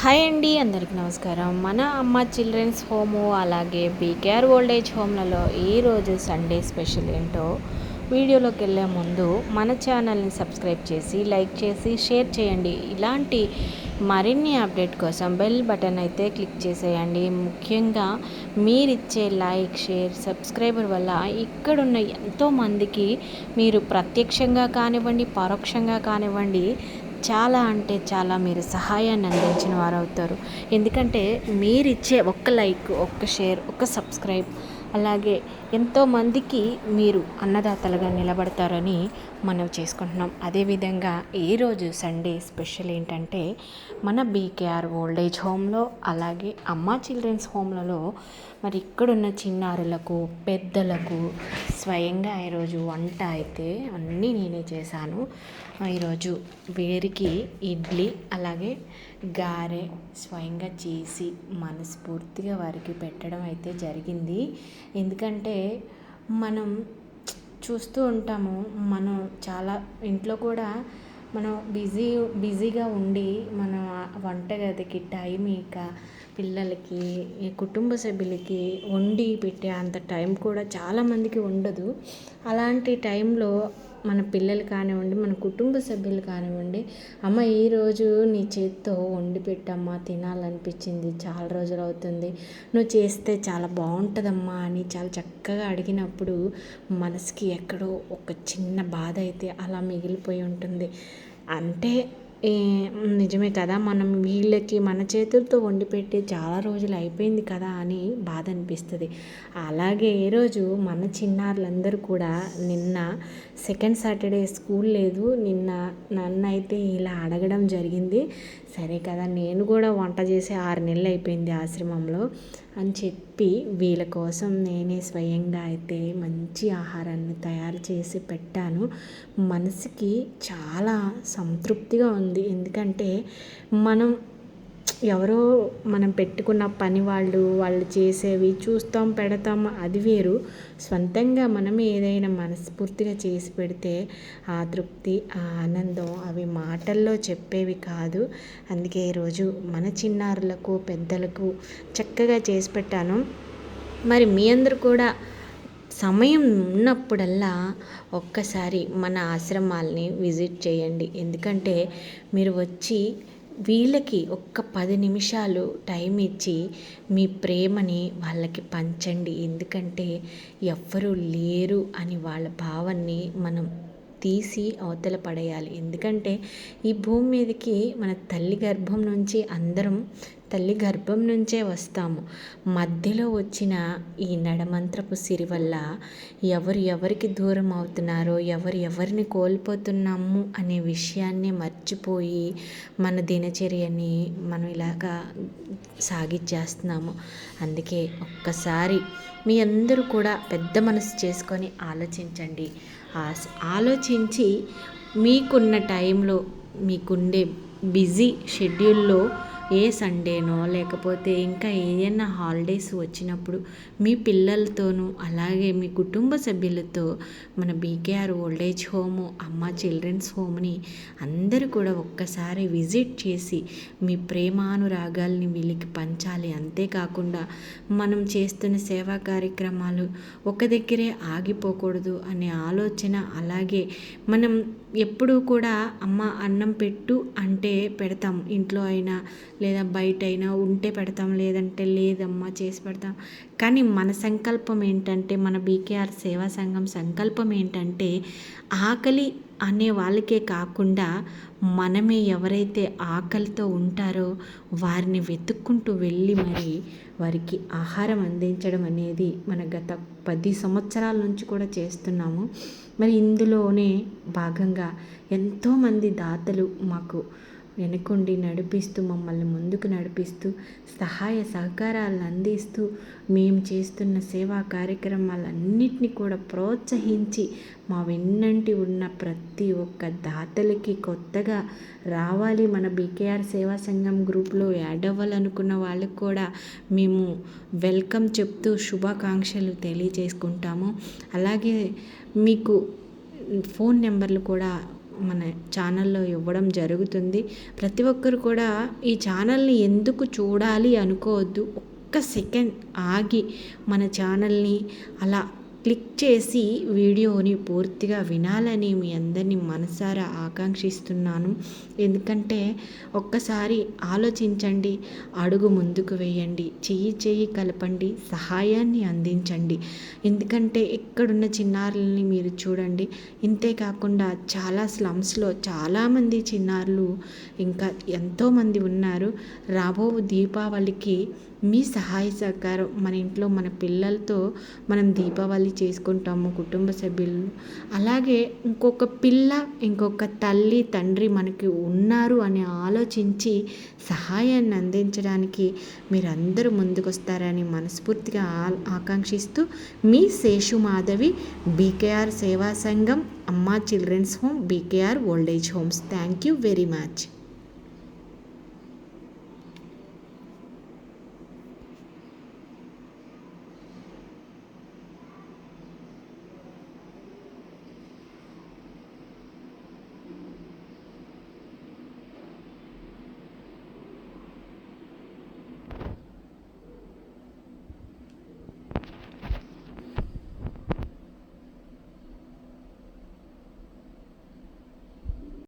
Hi అండి అందరికీ నమస్కారం. మన అమ్మ చిల్డ్రన్స్ హోము అలాగే బీకేఆర్ ఓల్డ్ ఏజ్ హోమ్లలో ఈరోజు సండే స్పెషల్ ఏంటో వీడియోలోకి వెళ్ళే ముందు మన ఛానల్ని సబ్స్క్రైబ్ చేసి లైక్ చేసి షేర్ చేయండి. ఇలాంటి మరిన్ని అప్డేట్ కోసం బెల్ బటన్ అయితే క్లిక్ చేసేయండి. ముఖ్యంగా మీరిచ్చే లైక్ షేర్ సబ్స్క్రైబర్ వల్ల ఇక్కడున్న ఎంతోమందికి మీరు ప్రత్యక్షంగా కానివ్వండి పరోక్షంగా కానివ్వండి చాలా అంటే చాలా మీరు సహాయాన్ని అందించిన వారు అవుతారు ఎందుకంటే మీరు ఇచ్చే ఒక్క లైక్ ఒక్క షేర్ ఒక్క సబ్స్క్రైబ్ అలాగే ఎంతోమందికి మీరు అన్నదాతలుగా నిలబడతారని మనం చేసుకుంటున్నాం. అదేవిధంగా ఈరోజు సండే స్పెషల్ ఏంటంటే మన బీకేఆర్ ఓల్డ్ ఏజ్ హోమ్లో అలాగే అమ్మ చిల్డ్రన్స్ హోమ్లలో మరి ఇక్కడున్న చిన్నారులకు పెద్దలకు స్వయంగా ఈరోజు వంట అయితే అన్నీ నేనే చేశాను. ఈరోజు వేరికి ఇడ్లీ అలాగే గారె స్వయంగా చేసి మనస్ఫూర్తిగా వారికి పెట్టడం అయితే జరిగింది. ఎందుకంటే మనం చూస్తూ ఉంటాము మనం చాలా ఇంట్లో కూడా మనం బిజీ బిజీగా ఉండి మన వంటగదికి టైం ఇక పిల్లలకి కుటుంబ సభ్యులకి వండి పెట్టే అంత టైం కూడా చాలామందికి ఉండదు. అలాంటి టైంలో మన పిల్లలు కానివ్వండి మన కుటుంబ సభ్యులు కానివ్వండి అమ్మ ఈరోజు నీ చేతితో వండి పెట్టమ్మా తినాలనిపించింది చాలా రోజులు అవుతుంది. నువ్వు చేస్తే చాలా బాగుంటుందమ్మా అని చాలా చక్కగా అడిగినప్పుడు మనసుకి ఎక్కడో ఒక చిన్న బాధ అయితే అలా మిగిలిపోయి ఉంటుంది. అంటే నిజమే కదా మనం వీళ్ళకి మన చేతులతో వండి పెట్టి చాలా రోజులు అయిపోయింది కదా అని బాధ అనిపిస్తుంది. అలాగే ఏ రోజు మన చిన్నారులందరూ కూడా నిన్న సెకండ్ సాటర్డే స్కూల్ లేదు నిన్న నన్ను అయితే ఇలా అడగడం జరిగింది. సరే కదా నేను కూడా వంట చేసి ఆరు నెలలు అయిపోయింది ఆశ్రమంలో అని చెప్పి వీళ్ళ కోసం నేనే స్వయంగా అయితే మంచి ఆహారాన్ని తయారు చేసి పెట్టాను. మనసుకి చాలా సంతృప్తిగా ఉంది ఎందుకంటే మనం ఎవరో మనం పెట్టుకున్న పని వాళ్ళు వాళ్ళు చేసేవి చూస్తాం పెడతాం అది వేరు. సొంతంగా మనం ఏదైనా మనస్ఫూర్తిగా చేసి పెడితే ఆ తృప్తి ఆ ఆనందం అవి మాటల్లో చెప్పేవి కాదు. అందుకే ఈరోజు మన చిన్నారులకు పెద్దలకు చక్కగా చేసి పెట్టాను. మరి మీ అందరు కూడా సమయం ఉన్నప్పుడల్లా ఒక్కసారి మన ఆశ్రమాల్ని విజిట్ చేయండి. ఎందుకంటే మీరు వచ్చి వీళ్ళకి ఒక్క పది నిమిషాలు టైం ఇచ్చి మీ ప్రేమని వాళ్ళకి పంచండి. ఎందుకంటే ఎవ్వరూ లేరు అని వాళ్ళ భావాన్ని మనం తీసి అవతల పడేయాలి. ఎందుకంటే ఈ భూమి మీదకి మన తల్లి గర్భం నుంచి అందరం తల్లి గర్భం నుంచే వస్తాము. మధ్యలో వచ్చిన ఈ నడమంత్రపు సిరి వల్ల ఎవరు ఎవరికి దూరం అవుతున్నారో ఎవరు ఎవరిని కోల్పోతున్నాము అనే విషయాన్ని మర్చిపోయి మన దినచర్యని మనం ఇలాగా సాగిచ్చేస్తున్నాము. అందుకే ఒక్కసారి మీ అందరూ కూడా పెద్ద మనసు చేసుకొని ఆలోచించండి. ఆలోచించి మీకున్న టైంలో మీకుండే బిజీ షెడ్యూల్లో ఏ సండేనో లేకపోతే ఇంకా ఏదైనా హాలిడేస్ వచ్చినప్పుడు మీ పిల్లలతోనూ అలాగే మీ కుటుంబ సభ్యులతో మన బీకేఆర్ ఓల్డేజ్ హోము అమ్మ చిల్డ్రన్స్ హోమ్ని అందరూ కూడా ఒక్కసారి విజిట్ చేసి మీ ప్రేమానురాగాల్ని వీళ్ళకి పంచాలి. అంతేకాకుండా మనం చేస్తున్న సేవా కార్యక్రమాలు ఒక దగ్గరే ఆగిపోకూడదు అనే ఆలోచన అలాగే మనం ఎప్పుడూ కూడా అమ్మ అన్నం పెట్టు అంటే పెడతాం. ఇంట్లో అయినా లేదా బయట అయినా ఉంటే పెడతాం లేదంటే లేదమ్మా చేసి పెడతాం. కానీ మన సంకల్పం ఏంటంటే మన బీకేఆర్ సేవా సంఘం సంకల్పం ఏంటంటే ఆకలి అనే వాళ్ళకే కాకుండా మనమే ఎవరైతే ఆకలితో ఉంటారో వారిని వెతుక్కుంటూ వెళ్ళి మరి వారికి ఆహారం అందించడం అనేది మన గత పది సంవత్సరాల నుంచి కూడా చేస్తున్నాము. మరి ఇందులోనే భాగంగా ఎంతోమంది దాతలు మాకు వెనుకుండి నడిపిస్తూ మమ్మల్ని ముందుకు నడిపిస్తూ సహాయ సహకారాలను అందిస్తూ మేము చేస్తున్న సేవా కార్యక్రమాలన్నింటినీ కూడా ప్రోత్సహించి మా వెన్నంటి ఉన్న ప్రతి ఒక్క దాతలకి కొత్తగా రావాలి మన బీకేఆర్ సేవా సంఘం గ్రూప్లో యాడ్ అవ్వాలనుకున్న వాళ్ళకు కూడా మేము వెల్కమ్ చెప్తూ శుభాకాంక్షలు తెలియజేసుకుంటాము. అలాగే మీకు ఫోన్ నెంబర్లు కూడా మన ఛానల్లో ఇవ్వడం జరుగుతుంది. ప్రతి ఒక్కరు కూడా ఈ ఛానల్ని ఎందుకు చూడాలి అనుకోవద్దు. ఒక్క సెకండ్ ఆగి మన ఛానల్ని అలా క్లిక్ చేసి వీడియోని పూర్తిగా వినాలని మీ అందరినీ మనసారా ఆకాంక్షిస్తున్నాను. ఎందుకంటే ఒక్కసారి ఆలోచించండి అడుగు ముందుకు వేయండి చెయ్యి చెయ్యి కలపండి సహాయాన్ని అందించండి. ఎందుకంటే ఇక్కడున్న చిన్నారులని మీరు చూడండి. ఇంతే కాకుండా చాలా స్లమ్స్లో చాలామంది చిన్నారులు ఇంకా ఎంతోమంది ఉన్నారు. రాబో దీపావళికి మీ సహాయ సహకారం మన ఇంట్లో మన పిల్లలతో మనం దీపావళి చేసుకుంటాము కుటుంబ సభ్యులు. అలాగే ఇంకొక పిల్ల ఇంకొక తల్లి తండ్రి మనకి ఉన్నారు అని ఆలోచించి సహాయాన్ని అందించడానికి మీరందరూ ముందుకొస్తారని మనస్ఫూర్తిగా ఆకాంక్షిస్తూ మీ శేషు మాధవి బీకేఆర్ సేవా సంఘం అమ్మా children's home BKR old age homes. Thank you very much.